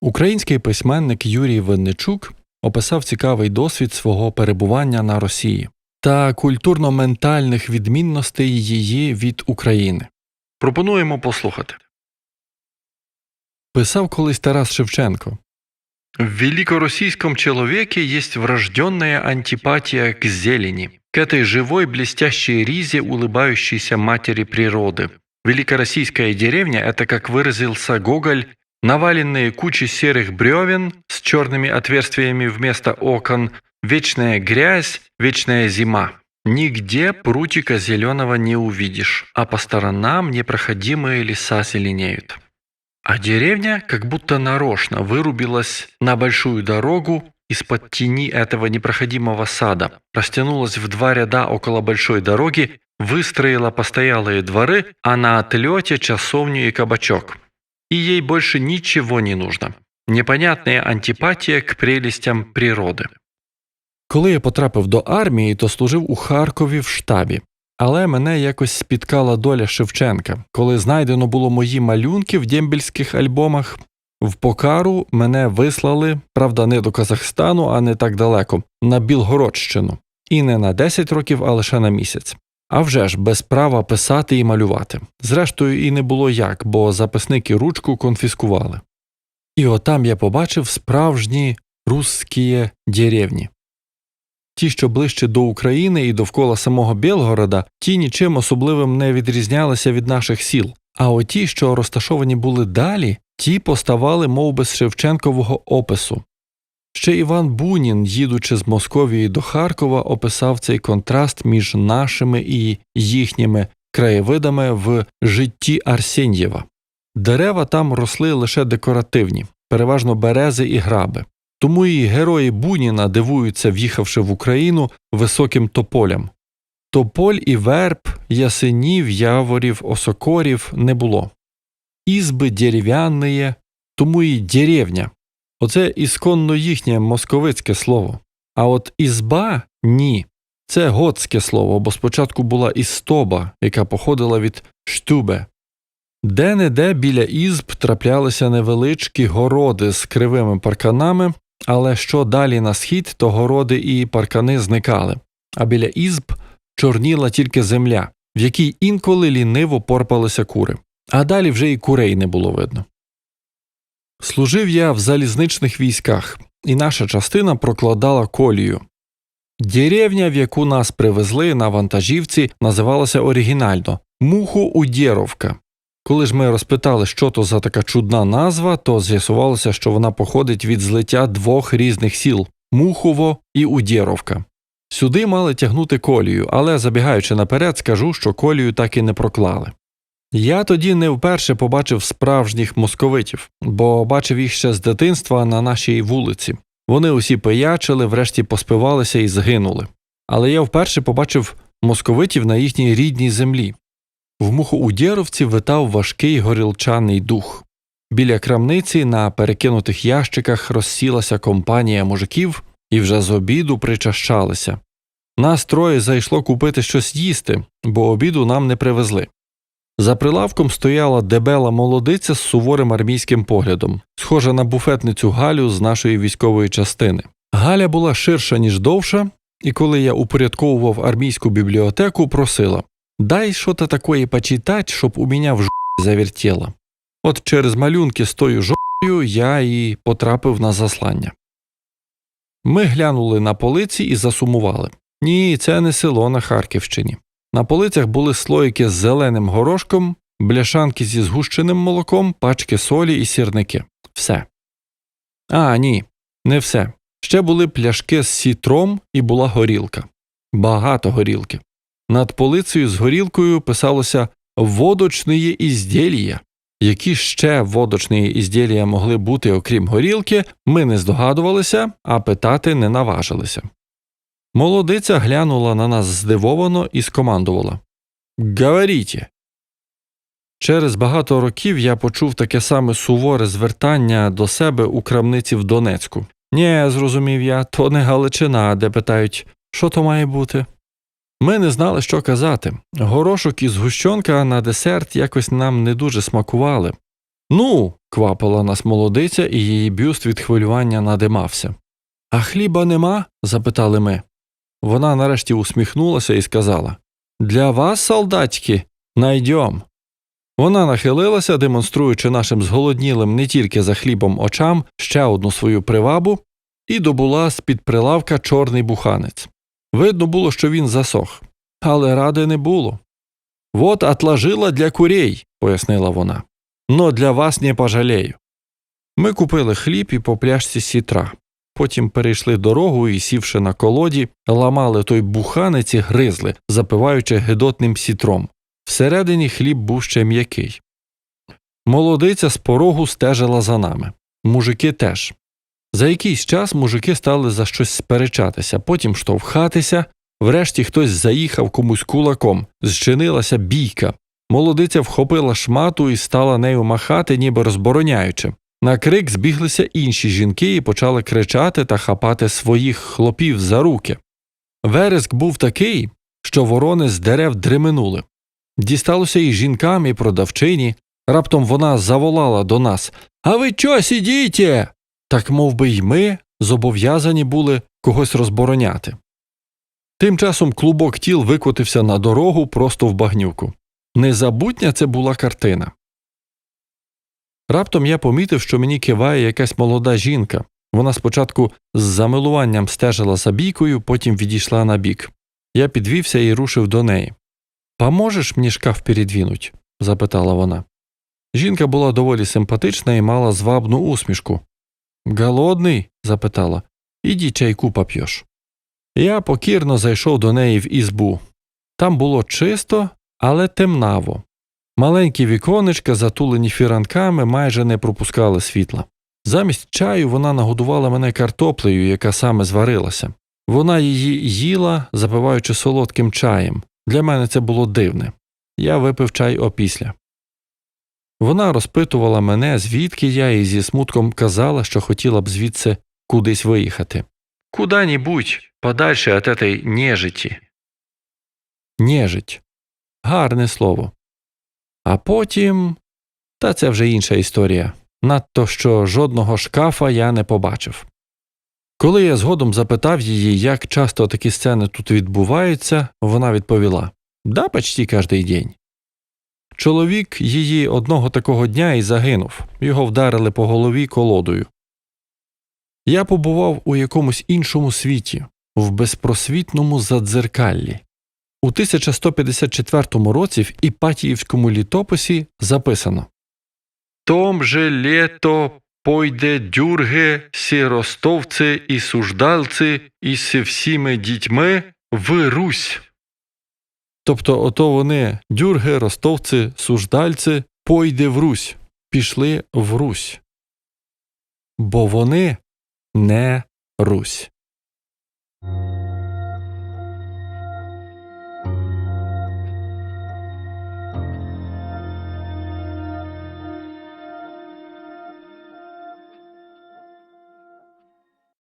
Український письменник Юрій Винничук описав цікавий досвід свого перебування на Росії та культурно-ментальних відмінностей її від України. Пропонуємо послухати. Писав колись Тарас Шевченко. В великороссийском человеке есть врожденная антипатия к зелени, к этой живой блестящей ризе улыбающейся матери природы. Великороссийская деревня – это, как выразился Гоголь, наваленные кучи серых бревен с черными отверстиями вместо окон, вечная грязь, вечная зима. Нигде прутика зеленого не увидишь, а по сторонам непроходимые леса зеленеют. А деревня как будто нарочно вырубилась на большую дорогу из-под тени этого непроходимого сада, растянулась в два ряда около большой дороги, выстроила постоялые дворы, а на отлете часовню и кабачок. И ей больше ничего не нужно. Непонятная антипатия к прелестям природи. Коли я потрапив до армії, то служив у Харкові в штабі. Але мене якось спіткала доля Шевченка, коли знайдено було мої малюнки в дембельських альбомах. В Покару мене вислали, правда, не до Казахстану, а не так далеко, на Білгородщину. І не на 10 років, а лише на місяць. А вже ж без права писати і малювати. Зрештою, і не було як, бо записники ручку конфіскували. І отам я побачив справжні русські деревні. Ті, що ближче до України і довкола самого Білгорода, ті нічим особливим не відрізнялися від наших сіл, а оті, що розташовані були далі, ті поставали мов би з Шевченкового опису. Ще Іван Бунін, їдучи з Московії до Харкова, описав цей контраст між нашими і їхніми краєвидами в житті Арсеньєва. Дерева там росли лише декоративні, переважно берези і граби. Тому і герої Буніна дивуються, в'їхавши в Україну високим тополям. Тополь і верб, ясенів, яворів, осокорів не було. Ізби дерев'яні, тому і деревня. Оце ісконно їхнє московицьке слово. А от ізба ні. Це готське слово, бо спочатку була істоба, яка походила від штубе. Де не де біля ізб траплялися невеличкі городи з кривими парканами, але що далі на схід, то городи і паркани зникали, а біля ізб чорніла тільки земля, в якій інколи ліниво порпалися кури, а далі вже і курей не було видно. Служив я в залізничних військах, і наша частина прокладала колію. Деревня, в яку нас привезли на вантажівці, називалася оригінально Мухоудєровка. Коли ж ми розпитали, що то за така чудна назва, то з'ясувалося, що вона походить від злиття двох різних сіл Мухово і Удєровка. Сюди мали тягнути колію, але забігаючи наперед, скажу, що колію так і не проклали. Я тоді не вперше побачив справжніх московитів, бо бачив їх ще з дитинства на нашій вулиці. Вони усі пиячили, врешті поспивалися і згинули. Але я вперше побачив московитів на їхній рідній землі. В Мухоудєровці витав важкий горілчаний дух. Біля крамниці на перекинутих ящиках розсілася компанія мужиків і вже з обіду причащалися. Нас троє зайшло купити щось їсти, бо обіду нам не привезли. За прилавком стояла дебела молодиця з суворим армійським поглядом, схожа на буфетницю Галю з нашої військової частини. Галя була ширша, ніж довша, і коли я упорядковував армійську бібліотеку, просила Дай що-то такое почитать, щоб у мене в жопі завертіло. От через малюнки з тою жопою я і потрапив на заслання. Ми глянули на полиці і засумували. Ні, це не село на Харківщині. На полицях були слоїки з зеленим горошком, бляшанки зі згущеним молоком, пачки солі і сірники. Все. А, ні, не все. Ще були пляшки з сітром і була горілка. Багато горілки. Над полицею з горілкою писалося водочні ізділія. Які ще водочні ізділія могли бути, окрім горілки, ми не здогадувалися, а питати не наважилися. Молодиця глянула на нас здивовано і скомандувала Говоріть. Через багато років я почув таке саме суворе звертання до себе у крамниці в Донецьку. Нє, зрозумів я, то не Галичина, де питають, що то має бути. Ми не знали, що казати. Горошок і згущенка на десерт якось нам не дуже смакували. Ну, квапила нас молодиця, і її бюст від хвилювання надимався. А хліба нема? запитали ми. Вона нарешті усміхнулася і сказала Для вас, солдатики, найдьом. Вона нахилилася, демонструючи нашим зголоднілим не тільки за хлібом очам ще одну свою привабу, і добула з під прилавка чорний буханець. Видно було, що він засох, але ради не було. Вот отложила для курей, пояснила вона. Но для вас не пожалею. Ми купили хліб і по пляшці сітра. Потім перейшли дорогу і, сівши на колоді, ламали той буханець і гризли, запиваючи гидотним сітром. Всередині хліб був ще м'який. Молодиця з порогу стежила за нами. Мужики теж. За якийсь час мужики стали за щось сперечатися, потім штовхатися, врешті хтось заїхав комусь кулаком, зчинилася бійка. Молодиця вхопила шмату і стала нею махати, ніби розбороняючи. На крик збіглися інші жінки і почали кричати та хапати своїх хлопів за руки. Вереск був такий, що ворони з дерев дременули. Дісталося і жінкам, і продавчині. Раптом вона заволала до нас А ви чо сидіте? Так мов би й ми зобов'язані були когось розбороняти. Тим часом клубок тіл викотився на дорогу просто в багнюку. Незабутня це була картина. Раптом я помітив, що мені киває якась молода жінка. Вона спочатку з замилуванням стежила за бійкою, потім відійшла на бік. Я підвівся і рушив до неї. Поможеш мені шкаф передвінуть? запитала вона. Жінка була доволі симпатична і мала звабну усмішку. Голодний? запитала. Іди чайку поп'єш. Я покірно зайшов до неї в ізбу. Там було чисто, але темнаво. Маленькі віконечка, затулені фіранками, майже не пропускали світла. Замість чаю вона нагодувала мене картоплею, яка саме зварилася. Вона її їла, запиваючи солодким чаєм. Для мене це було дивне. Я випив чай опісля. Вона розпитувала мене, звідки я, і зі смутком казала, що хотіла б звідси кудись виїхати. Куда-нібудь, подальше від этой нежиті. Нежить. Гарне слово. А потім. Та це вже інша історія. Надто що жодного шкафа я не побачив. Коли я згодом запитав її, як часто такі сцени тут відбуваються, вона відповіла Да, почти кожний день. Чоловік її одного такого дня і загинув, його вдарили по голові колодою. Я побував у якомусь іншому світі, в безпросвітному задзеркаллі. У 1154 році в Іпатіївському літописі записано Том же лето пойде дюрге, сі ростовці і суждалці і сі всіми дітьми в Русь. Тобто ото вони дюрги, ростовці, суждальці пойде в Русь, пішли в Русь. Бо вони не Русь.